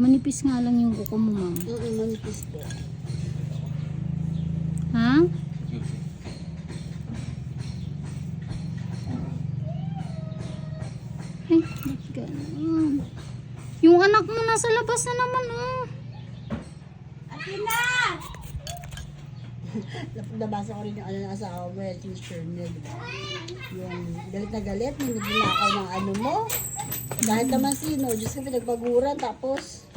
Manipis nga lang yung kuko mo, ma'am. Mm, manipis po. Ha? Ay, ba't ganun? Yung anak mo nasa labas na naman, oh. Nap- Nabasa ko rin yung ano ng asawa mo, yung teacher niya, di ba? Yung galit na galit, may nagnakaw ng ano mo. Kahit naman sino, Diyos ko pinagpaguran, tapos...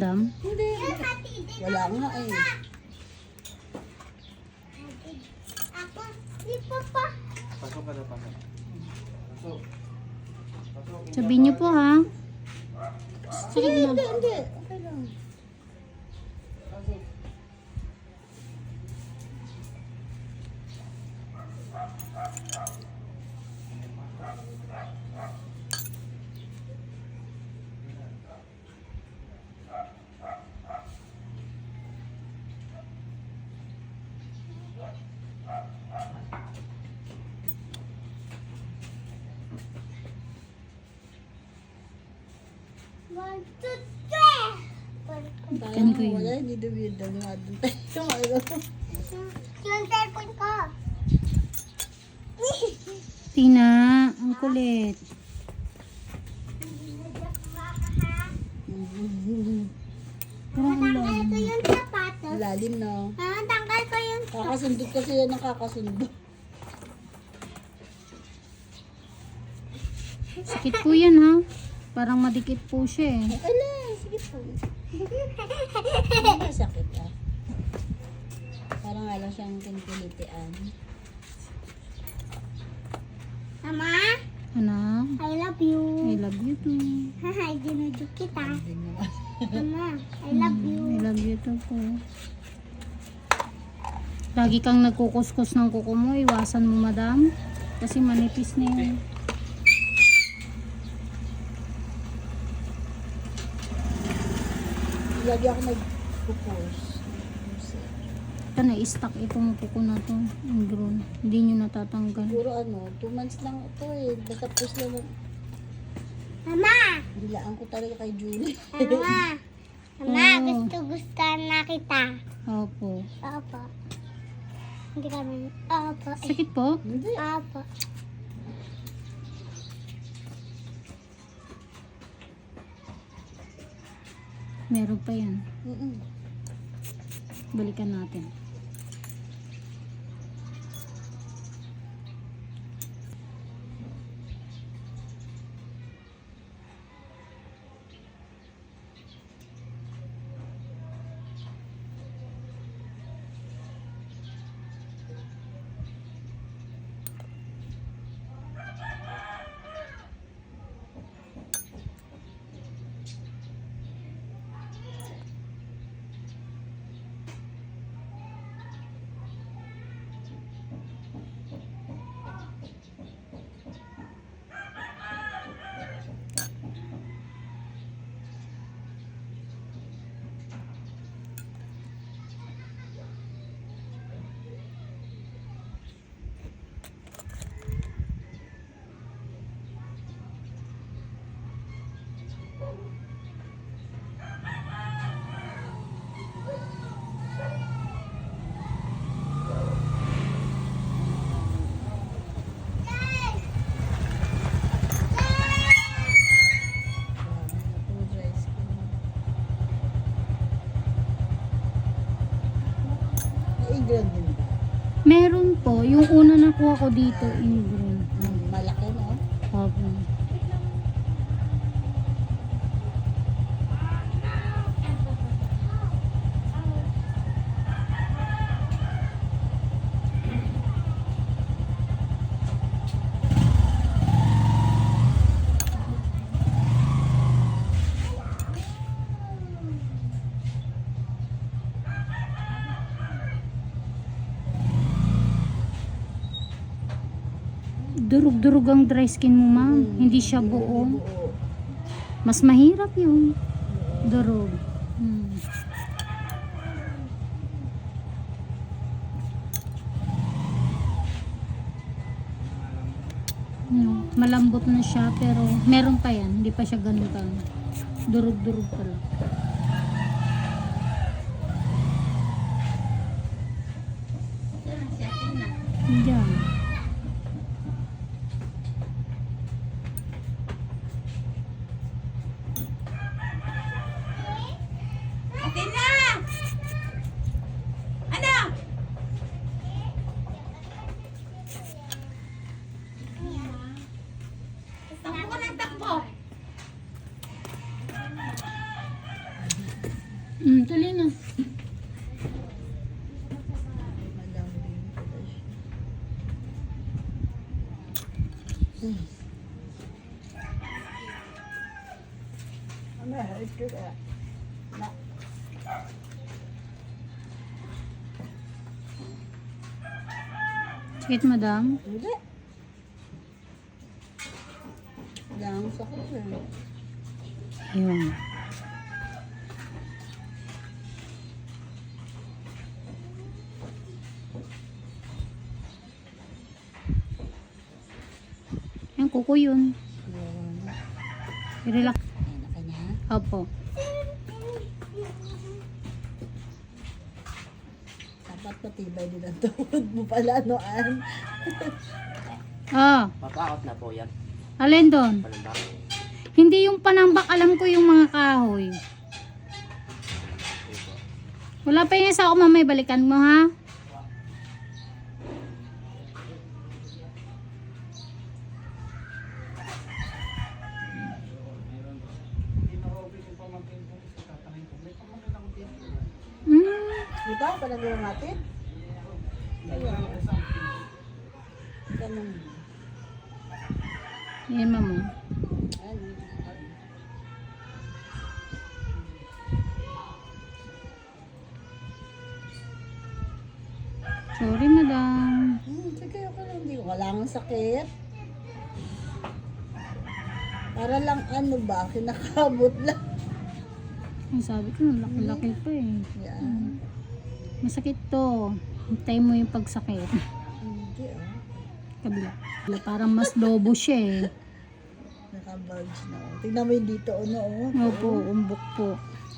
madam. Hindi. Wala nga eh. Ako, di pa pa. Pasok ka na. Pasok. Pasok. Sabihin niyo po, ha? Sige, hindi, hindi. Okay lang. Pasok. One, two, three. Parang ko yun. wala, hindi dumi daw nga doon tayo. Ano? Yung cellphone ko. Tina, ang kulit. Tanggal lalim. ko yung sapatos. Lalim na. Ah, tanggal ko yung Kakasundot kasi yan ang kakasundot. Sikit po yan, ha? Parang madikit po siya, eh. Lang, sige po. Hindi masakit ah. Parang nga lang siyang kinikilitian. Mama, Anak, I love you. I love you too. Hahay, dinuduk kita. Naman. Mama, I love you. I love you too po. Lagi kang nagkukuskus ng kuko mo, iwasan mo, madam. Kasi manipis na yun. Lagi ako nag-push. Ito na, stuck itong kuko na to. Yung grown. Hindi nyo natatanggal. Siguro ano, 2 months lang ito eh. Basta push lang. Mama, Bilaan ko talaga kay Julie. mama. Mama, Oh. gusto gusto na kita. Opo. Opo. Hindi kami. Opo. Sakit po? Hindi. Opo. Meron pa yan. Mm-mm. Balikan natin. Grabe, dry skin. May ingred din ba? Meron po. Yung una nakuha ko dito, ingrown. Durog-durog ang dry skin mo, ma'am. Hmm. Hindi siya buo. Mas mahirap yung durog. Hmm. No, malambot na siya pero meron pa yan. Hindi pa siya ganun pa. Durog-durog pa lang. Ano, ito kaya. Na, Sakit, madam. hindi. Lang sa ko eh. Ayun. Yan, kuko yun. Yun. Opo. Dapat matibay din ang tuhod mo pala, noan. Ah, Mapaot na po yan. alin doon? Palambak. Hindi yung panambak, alam ko yung mga kahoy. Wala pa yung isa ako mamay, balikan mo ha? Mm, Dito, panagawa natin. Ayun. Ganun. yan mamo. Ano? Sorry, madam. Hmm, sige, okay lang. Hindi ko kailangan sakit. Para lang ano ba, kinakabot lang. Ang sabi ko, laki-laki pa eh. Yan. Masakit to. Hintay mo yung pagsakit. Hindi ah. Kabila. Parang mas lobo siya eh. Nakabulge na. oh. Tingnan mo yung dito, ano, oh. Opo, umbok po.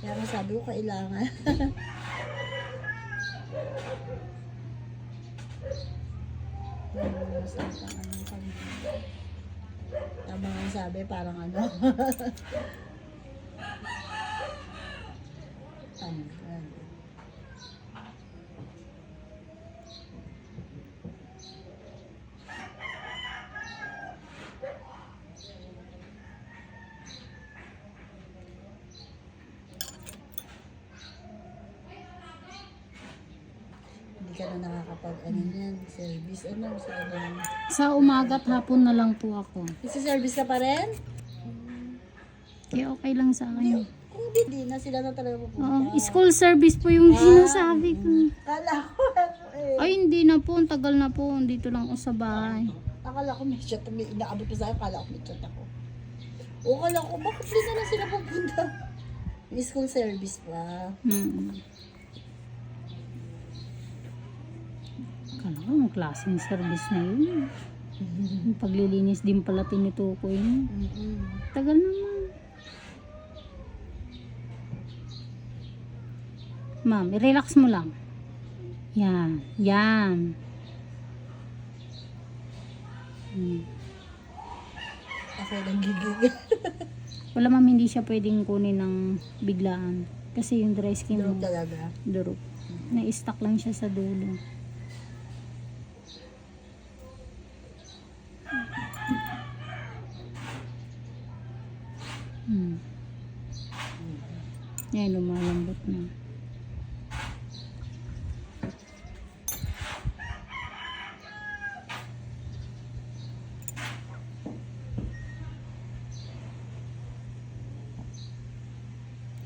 Kaya nga sabi ko, kailangan. Tama nga sabi, parang ano. Tanggal. Hindi ka na nakakapag, ano yan, service, ano, sa ano. Sa umaga at hapon na lang po ako. Isi-service ka pa rin? Eh, okay lang sa akin. Kung hindi, di na sila na talaga pupunta. Oo, school service po yung sinasabi ko. Kala ko, ano eh. Ay, hindi na po. Ang tagal na po. Dito lang ako sa bahay. Akala ko may chat, may inaabot pa sa akin, akala ko may chat ako. O kala ko, bakit di na sila pupunta? May school service pa. Hmm. Kala ko, ang klaseng service na yun. Yung paglilinis din pala tinutukoy niya. Tagal naman. Ma'am, i-relax mo lang. Yan. Yan. Hmm. Ako lang gigigil. Wala ma'am, hindi siya pwedeng kunin ng biglaan. Kasi yung dry skin Durog talaga. durog. Na-stuck lang siya sa dulo. Hmm. Yan, lumalambot na.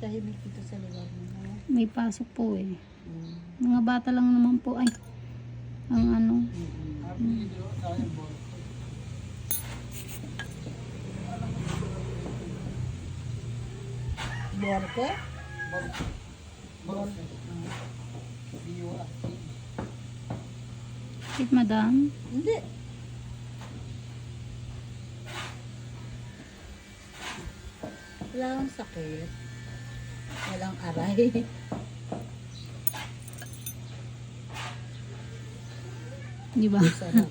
Tahimik dito sa lugar mo. May pasok po eh. Mm. Mga bata lang naman po ay ang ano. Borke? Bakit, madam? Hindi. Wala akong sakit. Walang aray. Di ba? Sarap.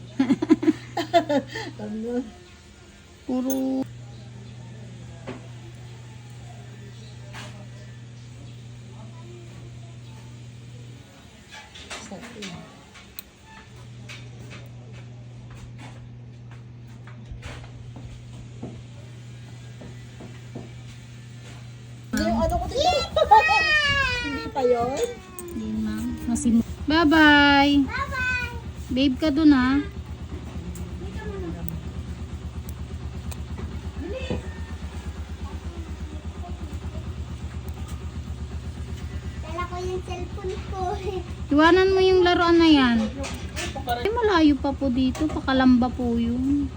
Puro ano ko dito. Hindi pa yun? Hindi ma'am. Masim. Bye-bye. Bye-bye. Babe ka dun ha. Dala ko yung cellphone ko. Iwanan mo yung laruan na yan. Ay, malayo pa po dito. Pakalamba po yun.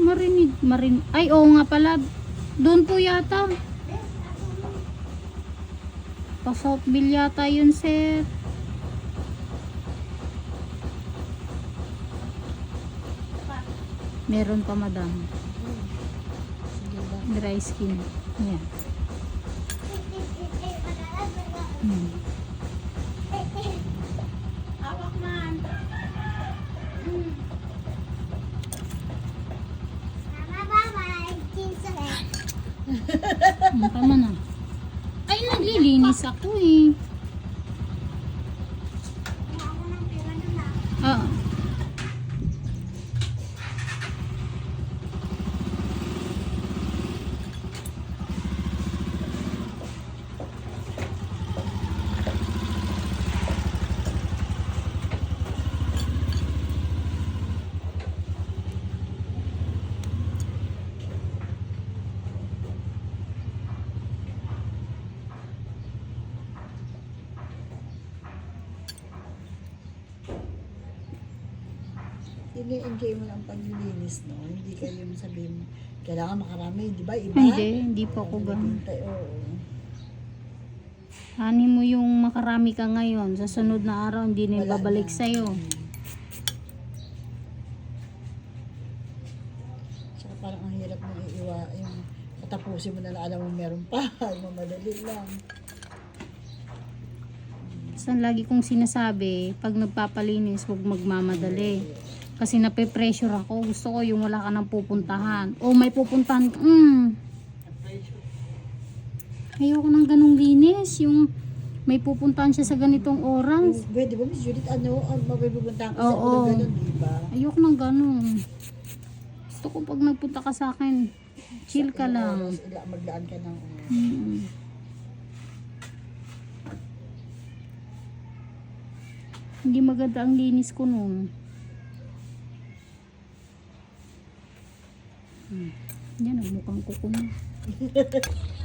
Marinig, marin. Ay, oo nga pala. Doon po yata. Pa Southville yata yun, sir. Meron pa, madam. Dry skin. Yan. Hmm. Hawak man. Mama, bye-bye. Jinsa. Ano tama na? Ay, naglilinis ako eh. Ini-enjoy mo lang paglilinis, no? Hindi kayo sabihin mo, kailangan makarami, di ba? Iba? Hindi, hindi po ako ganun. Oo. Hani mo yung makarami ka ngayon. Sa sunod na araw, hindi na Wala babalik na. sa'yo. Tsaka parang ang hirap mo iiwa, yung patapusin mo na na alam mo meron pa, mamadali lang. Sa lagi kong sinasabi, pag nagpapalinis, huwag magmamadali. Kasi nape-pressure ako. Gusto ko yung wala ka nang pupuntahan. O may pupuntahan ka. Mm. Ayoko ng ganong linis. Yung may pupuntahan siya sa ganitong oras. Pwede ba, Miss Judith, ano, ang mabibugunta ko sa ulo ganun, di ba? Ayoko ng ganon. Gusto ko pag nagpunta ka sa akin, chill ka lang. maglaan ka ng. Mm. Hindi maganda ang linis ko noon. Hmm. Yan, ang mukhang kuko na.